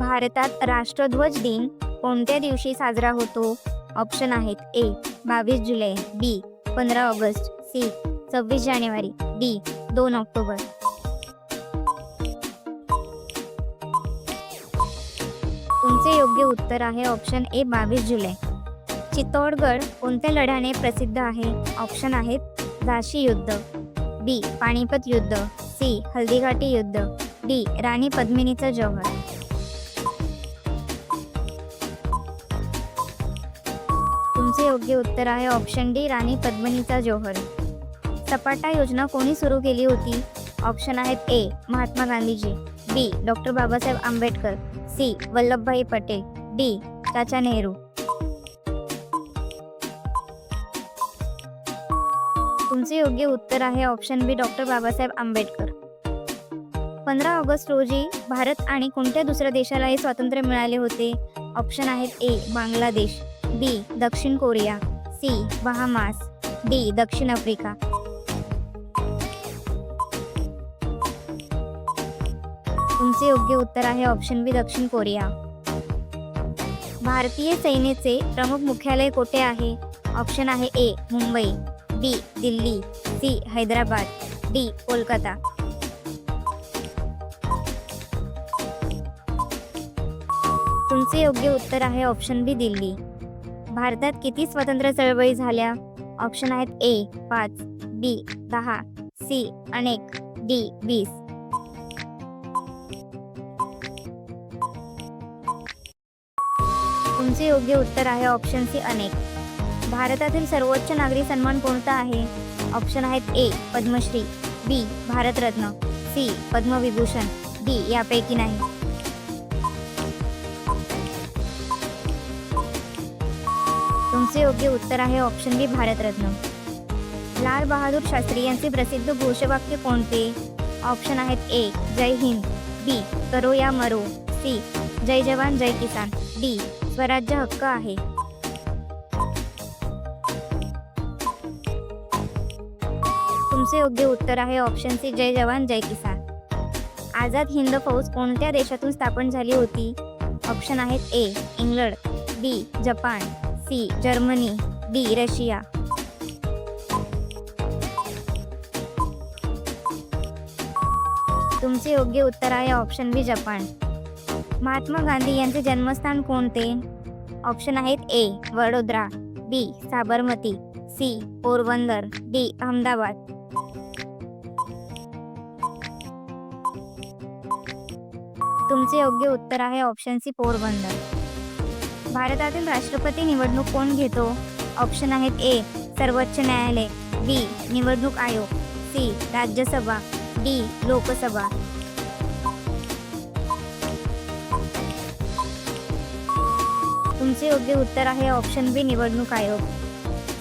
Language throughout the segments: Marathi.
भारतात राष्ट्रध्वज दिन कोणत्या दिवशी साजरा होतो? ऑप्शन आहेत ए बावीस जुलै बी पंधरा ऑगस्ट सी सव्वीस जानेवारी डी दोन ऑक्टोबर. तुमचे योग्य उत्तर आहे ऑप्शन ए बावीस जुलै. चित्तौडगड कोणत्या लढ्याने प्रसिद्ध आहे? ऑप्शन आहेत झाशी युद्ध बी पाणीपत युद्ध सी हल्दीघाटी युद्ध डी राणी पद्मिनीचं जौहर. योग्य उत्तर आहे ऑप्शन डी राणी पद्मनीचा जौहर. सपाटा योजना कोणी सुरू केली होती? ऑप्शन आहेत A Mahatma Gandhiji B doctor Babasaheb Ambedkar C Vallabhbhai Patel D Chacha Nehru. तुमचे योग्य उत्तर आहे option B doctor Babasaheb Ambedkar. पंधरा ऑगस्ट रोजी भारत आणि कोणत्या दुसऱ्या देशालाही स्वातंत्र्य मिळाले होते? ऑप्शन आहेत ए बांगलादेश. बी दक्षिण कोरिया सी बहामास डी दक्षिण आफ्रिका. तुमचे योग्य उत्तर आहे ऑप्शन बी दक्षिण कोरिया. भारतीय सैन्याचे प्रमुख मुख्यालय कोठे आहे? ऑप्शन आहे A Mumbai B Delhi C Hyderabad D Kolkata. तुमचे योग्य उत्तर आहे ऑप्शन बी दिल्ली. भारतात किती स्वतंत्र चळवळी झाल्या? ऑप्शन आहेत ए पाच बी दहा सी अनेक डी वीस. तुमचे योग्य उत्तर आहे ऑप्शन सी अनेक. भारतातील सर्वोच्च नागरी सन्मान कोणता आहे? ऑप्शन आहेत A Padma Shri B Bharat Ratna C Padma Vibhushan D यापैकी नाही. तुमचे योग्य उत्तर आहे ऑप्शन बी भारतरत्न. लाल बहादूर शास्त्री यांचे प्रसिद्ध घोषवाक्य कोणते? ऑप्शन आहेत ए जय हिंद. बी करो या मरो. सी जय जवान जय किसान. डी स्वराज्य हक्क आहे. तुमचे योग्य उत्तर आहे ऑप्शन सी जय जवान जय किसान. आझाद हिंद फौज कोणत्या देशातून स्थापन झाली होती? ऑप्शन आहेत A England. B Japan. C Germany D Russia. तुमचे योग्य उत्तर आहे option B Japan. Mahatma Gandhi यांचे जन्मस्थान कोणते? ऑप्शन आहेत A Vadodara B Sabarmati C Porbandar D Ahmedabad. तुमचे योग्य उत्तर आहे ऑप्शन सी पोरबंदर. भारतातील राष्ट्रपती निवडणूक कोण घेतो? ऑप्शन आहेत ए सर्वोच्च न्यायालय. बी निवडणूक आयोग. सी राज्यसभा. डी लोकसभा. तुमचे योग्य उत्तर आहे ऑप्शन बी निवडणूक आयोग.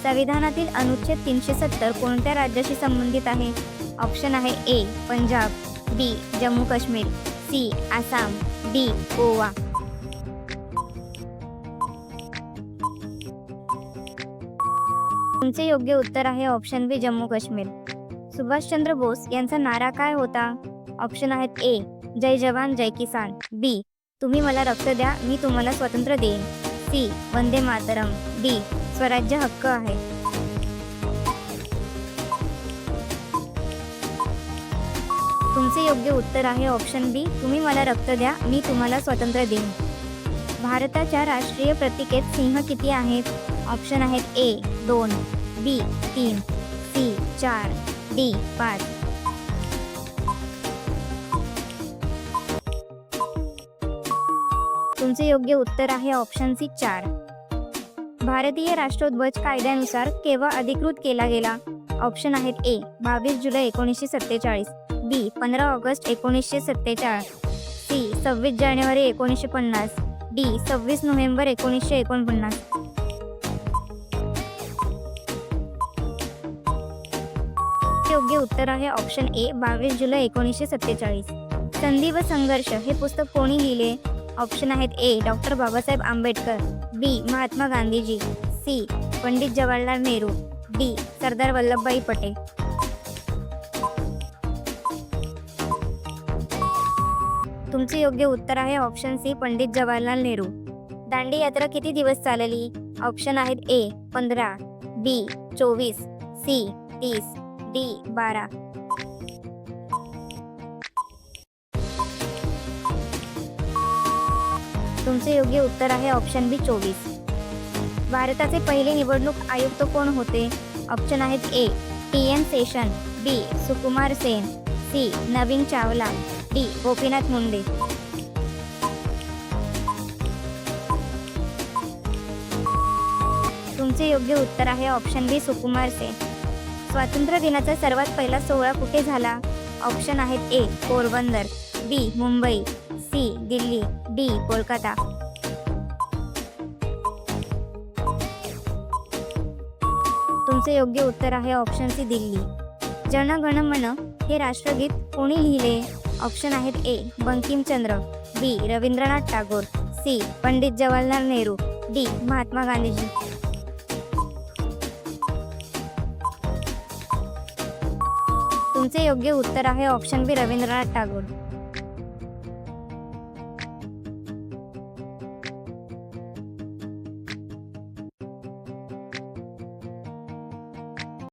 संविधानातील अनुच्छेद तीनशे सत्तर कोणत्या राज्याशी संबंधित आहे? ऑप्शन आहे A Punjab. B Jammu Kashmir C Assam. D Goa. तुमचे योग्य उत्तर आहे ऑप्शन बी जम्मू काश्मीर. सुभाषचंद्र बोस यांचा नारा काय होता? ऑप्शन आहेत ए जय जवान जय किसान. बी तुम्ही मला रक्त द्या मी तुम्हाला स्वातंत्र्य देईन. सी वंदे मातरम. डी स्वराज्य हक्क आहे. तुमचे योग्य उत्तर आहे ऑप्शन बी तुम्ही मला रक्त द्या मी तुम्हाला स्वातंत्र्य देईन. भारताच्या राष्ट्रीय प्रतिकेत सिंह किती आहेत? ऑप्शन आहेत ए दोन बी तीन सी चार डी पाच. तुमचे योग्य उत्तर आहे ऑप्शन सी चार. भारतीय राष्ट्रोध्वज कायद्यानुसार केव्हा अधिकृत केला गेला? ऑप्शन आहेत ए बावीस जुलै एकोणीसशे सत्तेचाळीस बी पंधरा ऑगस्ट एकोणीसशे सत्तेचाळीस सी सव्वीस जानेवारी एकोणीसशे पन्नास डी सव्वीस नोव्हेंबर एकोणीसशे एकोणपन्नास. योग्य उत्तर आहे ऑप्शन ए बावीस जुलै एकोणीसशे सत्तेचाळीस. संधी व संघर्ष हे पुस्तक कोणी लिहिले? ऑप्शन आहेत A doctor Babasaheb Ambedkar B Mahatma Gandhiji C Pandit Jawaharlal Nehru D Sardar Vallabhbhai Patel. तुमचे योग्य उत्तर आहे ऑप्शन सी पंडित जवाहरलाल नेहरू. दांडी यात्रा किती दिवस चालली? ऑप्शन आहेत ए पंधरा बी चोवीस सी तीस. डी बारा. तुमचे योग्य उत्तर आहे ऑप्शन बी चोवीस. भारताचे पहिले निवडणूक आयुक्त कोण होते? ऑप्शन आहेत A T N Seshan B Sukumar Sen C Navin Chawla D Gopinath Munde. तुमचे योग्य उत्तर आहे ऑप्शन बी सुकुमार सेन. स्वातंत्र्य दिनाचा सर्वात पहिला सोहळा कुठे झाला? ऑप्शन आहेत A Porbandar B Mumbai C Delhi D Kolkata. तुमचे योग्य उत्तर आहे ऑप्शन सी दिल्ली. जन गण मन हे राष्ट्रगीत कोणी लिहिले? ऑप्शन आहेत A Bankimchandra B Rabindranath Tagore C Pandit Jawaharlal Nehru D Mahatma Gandhiji. तुमचे योग्य उत्तर आहे ऑप्शन बी रवींद्रनाथ टागोर.